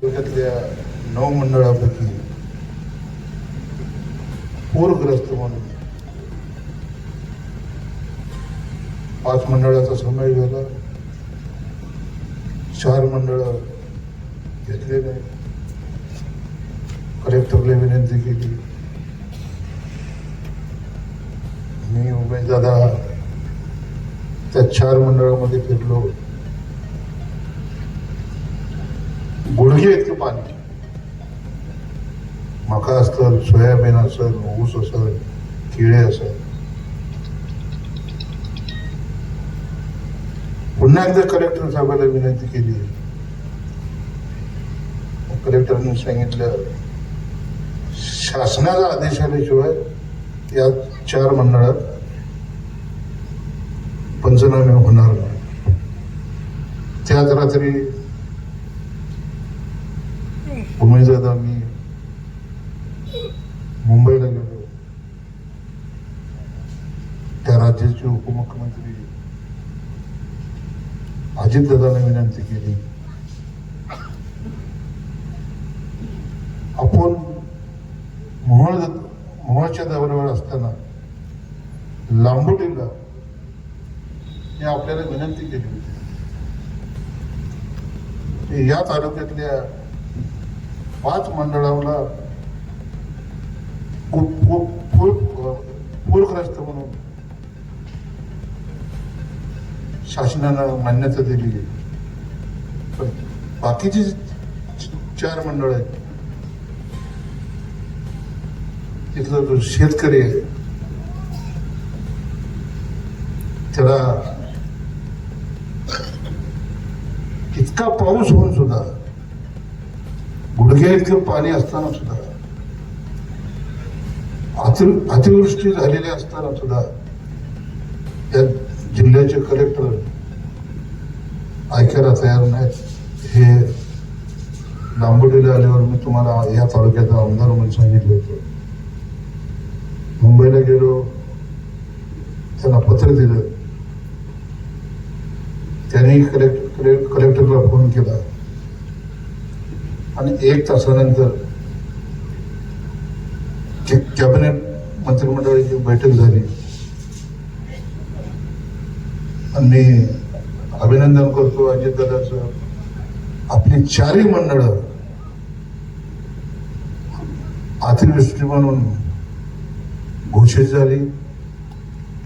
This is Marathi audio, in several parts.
त्याच्यातल्या नऊ मंडळापैकी पूरग्रस्त म्हणून पाच मंडळाचा समावेश झाला. चार मंडळ घेतले नाही. कलेक्टरला विनंती केली. मी उमेश दादा त्या चार मंडळामध्ये फिरलो. गुडघे इतकं पाणी मका असतं सोयाबीन असेल ऊस असेल केळे असेल पुन्हा एकदा कलेक्टर साहेबाला विनंती केली कलेक्टरने सांगितलं शासनाचा आदेश आल्याशिवाय या चार मंडळात पंचनामे होणार नाही त्याच रात्री उमेदवार मी मुंबईला गेलो. त्या राज्याचे उपमुख्यमंत्री अजितदादांना विनंती केली. आपण मोहळ मोहळच्या दौऱ्यावर असताना लांबोटीला मी आपल्याला विनंती केली होती. या तालुक्यातल्या पाच मंडळाला खूप पूरग्रस्त म्हणून शासनानं मान्यता दिली आहे पण बाकीचे चार मंडळ आहेत तिथला जो शेतकरी आहे त्याला इतका पाऊस होऊन सुद्धा म्हणजे गुडघ्या पाणी असताना सुद्धा अति अतिवृष्टी झालेली असताना सुद्धा या जिल्ह्याचे कलेक्टर ऐकायला तयार नाहीत. हे लांबोडीला आल्यावर मी तुम्हाला या तालुक्याचा आमदार म्हणून सांगितलं होतं. मुंबईला गेलो त्यांना पत्र दिलं. त्यांनी कलेक्टर कलेक्टरला फोन केला. आणि एक तासानंतर कॅ- कॅबिनेट मंत्रिमंडळाची बैठक झाली. आणि मी अभिनंदन करतो अजितदादाचं आपली चारही मंडळ अतिवृष्टी म्हणून घोषित झाली.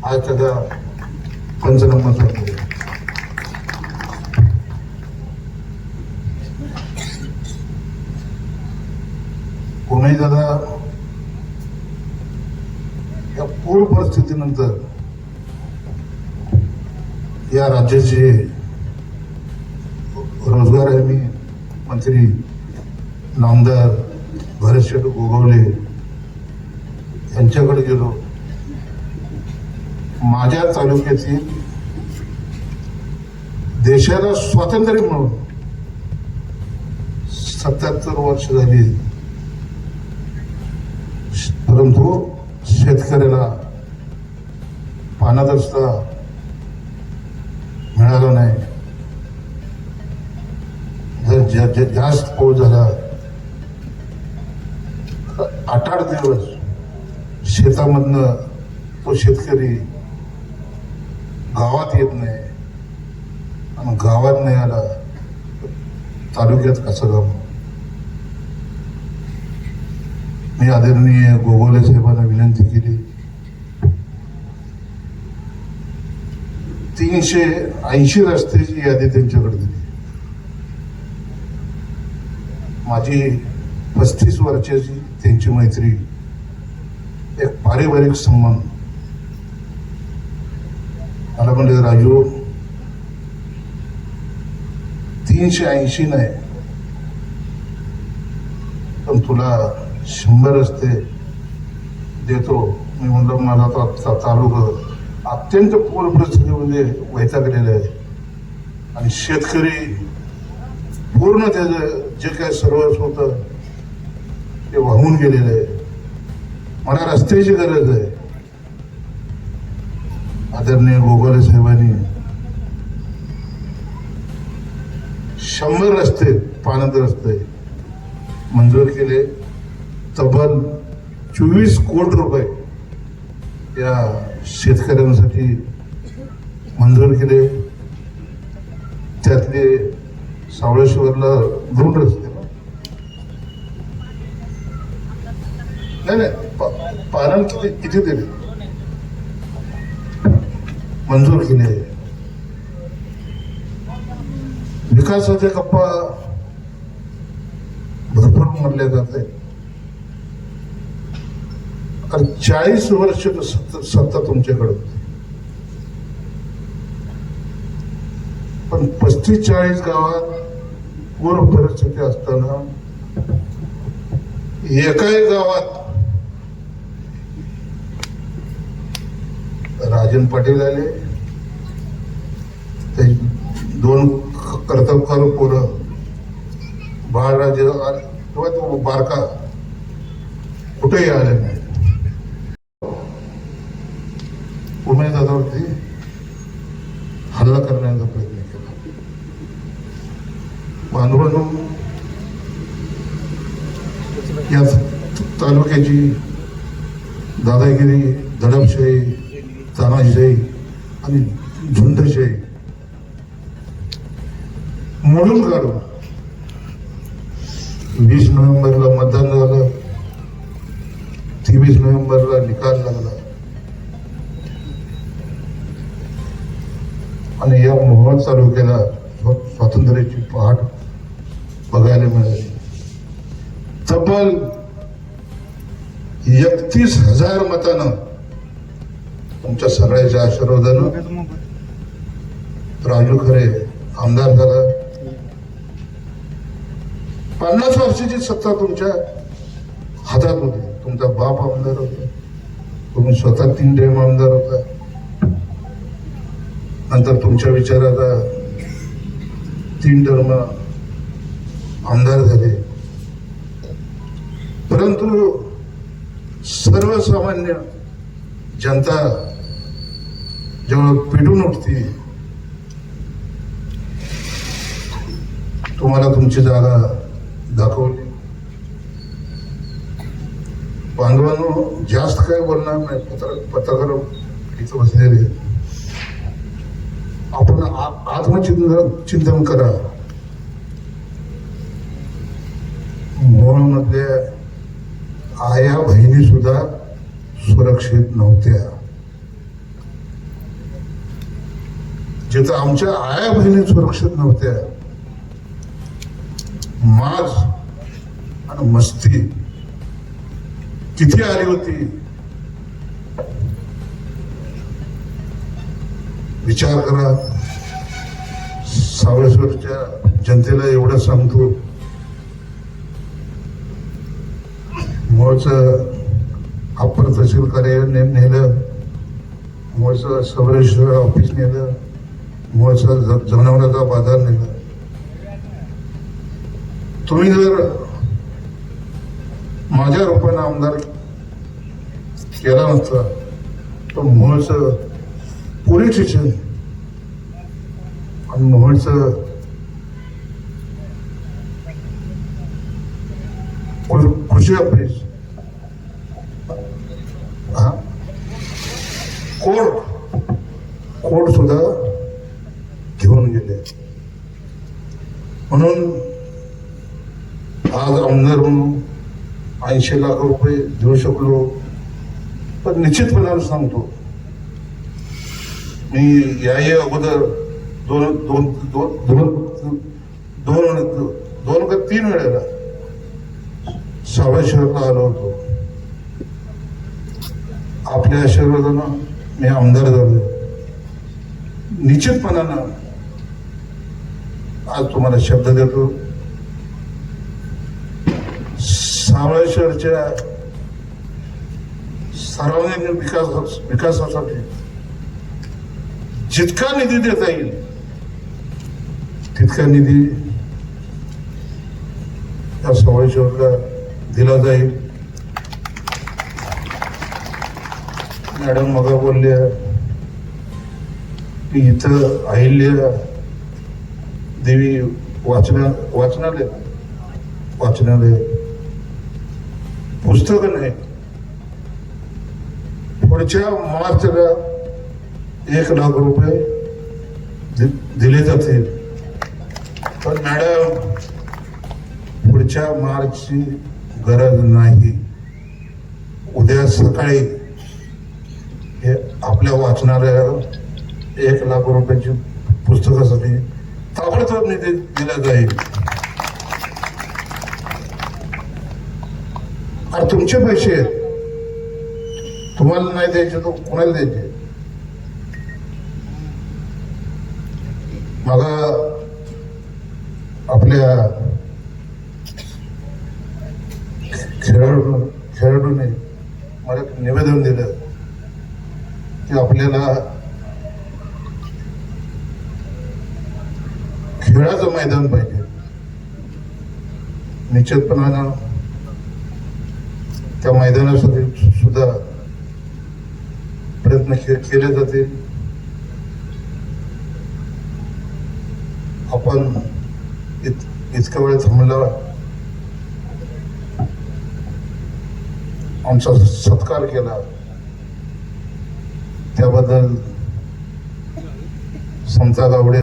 आज त्याचा पंचनामा दादा या पूर परिस्थितीनंतर या राज्याचे रोजगार हमी मंत्री नामदार भरतशेठ गोगवले यांच्याकडे गेलो. माझ्या तालुक्यातील देशाला स्वातंत्र्य म्हणून सत्याहत्तर वर्ष झाली. परंतु शेतकऱ्याला पाण्याचा रस्ता मिळाला नाही. जर जास्त पाऊस झाला तर आठ आठ दिवस शेतामधनं तो शेतकरी गावात येत नाही आणि गावात नाही आला तालुक्यात कसं गाव मी आदरणीय गोगोले साहेबांना विनंती केली. तीनशे ऐंशी रस्त्याची यादी त्यांच्याकडे दिली. माझी पस्तीस वर्षाची त्यांची मैत्री एक पारिवारिक संबंध. मला म्हणले राजू तीनशे ऐंशी नाही पण तुला शंभर रस्ते देतो. मी म्हणलं माझा आता ता- तालुका अत्यंत पूर परिस्थितीमध्ये म्हणजे वैतागलेला आहे. आणि शेतकरी पूर्ण त्याचं जे काय सर्वस होतं ते वाहून गेलेलं आहे. मला रस्त्याची गरज आहे. आदरणीय गोगाले साहेबांनी शंभर रस्ते पाण्यात रस्ते मंजूर केले. तब्बल चोवीस कोटी रुपये या शेतकऱ्यांसाठी मंजूर केले. त्यातले सावळेश्वरला दोन रस्ते नाही नाही पारण किती किती दिले? मंजूर केले. विकासाचे गप्पा भरपूर मानले जाते. आणि चाळीस वर्ष सत्ता तुमच्याकडं तुमच्याकडे पण पस्तीस चाळीस गावात पूर परिस्थिती असताना एकाही गावात राजन पाटील आले. ते दोन कर्तबकार पोरं बाळराजे आले, तो बारका कुठेही आले नाही. उमेदवारावरती हल्ला करण्याचा प्रयत्न केला. बांधवांनो या तालुक्याची दादागिरी दडपशाही तानाशाही आणि झुंडशाही मोडून काढून वीस नोव्हेंबरला मतदान झालं. तेवीस नोव्हेंबरला निकाल लागला. आणि या मोहोळ तालुक्याला स्वातंत्र्याची पहाट बघायला मिळाली. तब्बल एकतीस हजार मतानं तुमच्या सगळ्याच्या आशीर्वादानं राजू खरे आमदार झाला. पन्नास वर्षाची सत्ता तुमच्या हातात होती. तुमचा बाप आमदार होता. तुम्ही स्वतः तीन टाइम आमदार होता. नंतर तुमच्या विचाराचा तीन धर्म आमदार झाले. परंतु सर्वसामान्य जनता जेव्हा पेटून उठते तुम्हाला तुमची जागा दाखवली. बांधवांनो जास्त काय बोलणार नाही पत्र पत्रकार इथं बसलेले आपण आ- आत्मचिंतन चिंतन करा. मोहमधल्या आया बहिणी सुद्धा सुरक्षित नव्हत्या. जिथं आमच्या आया बहिणी सुरक्षित नव्हत्या माज आणि मस्ती किती आली होती. विचार करा. सावळेश्वरच्या जनतेला एवढं सांगतो. मोळचं अप्पर तहसील कार्यालय नेलं मोळचं सावळेश्वर ऑफिस नेलं मोळचं ज- जनावरांचा बाजार नेला. तुम्ही जर माझ्या रूपाने आमदार केला नसता तर मुळचं पोलीस स्टेशन आणि मोहनचं खुशी कृषी ऑफिस हा? कोर्ट कोर्ट सुद्धा घेऊन गेले. म्हणून आज आमदार म्हणून ऐंशी लाख रुपये देऊ शकलो पण निश्चितपणाने सांगतो मी याही अगोदर दोन दोन दोन दोन दोन दोन का तीन वेळेला सावळेश्वरला आलो होतो. आपल्या आशीर्वादानं मी आमदार झालो. निश्चितपणानं आज तुम्हाला शब्द देतो. सावळेश्वरच्या सर्वांगीण विकास विकासासाठी जितका निधी देता येईल तितका निधी या सावळेश्वरला दिला जाईल. मॅडम मग बोलल्या की इथं अहिल्या देवी वाचना वाचनालय वाचनालय. पुस्तकं नाही पुढच्या मार्चला एक लाख रुपये दिले जातील पण मॅडम पुढच्या मार्चची गरज नाही. उद्या सकाळी हे आपल्या वाचणाऱ्या एक लाख रुपयाची पुस्तकासाठी ताबडतोब निधी दिला जाईल. तुमचे पैसे आहेत. तुम्हाला नाही द्यायचे तो कोणाला द्यायचे? मला आपल्या खेळाडू खेळाडूने मला निवेदन दिलं की आपल्याला खेळाचं मैदान पाहिजे. निश्चितपणानं त्या मैदानासाठी सुद्धा प्रयत्न केले जातील. आपण इत इतका वेळ थांबला. आमचा सत्कार केला. त्याबद्दल समता गावडे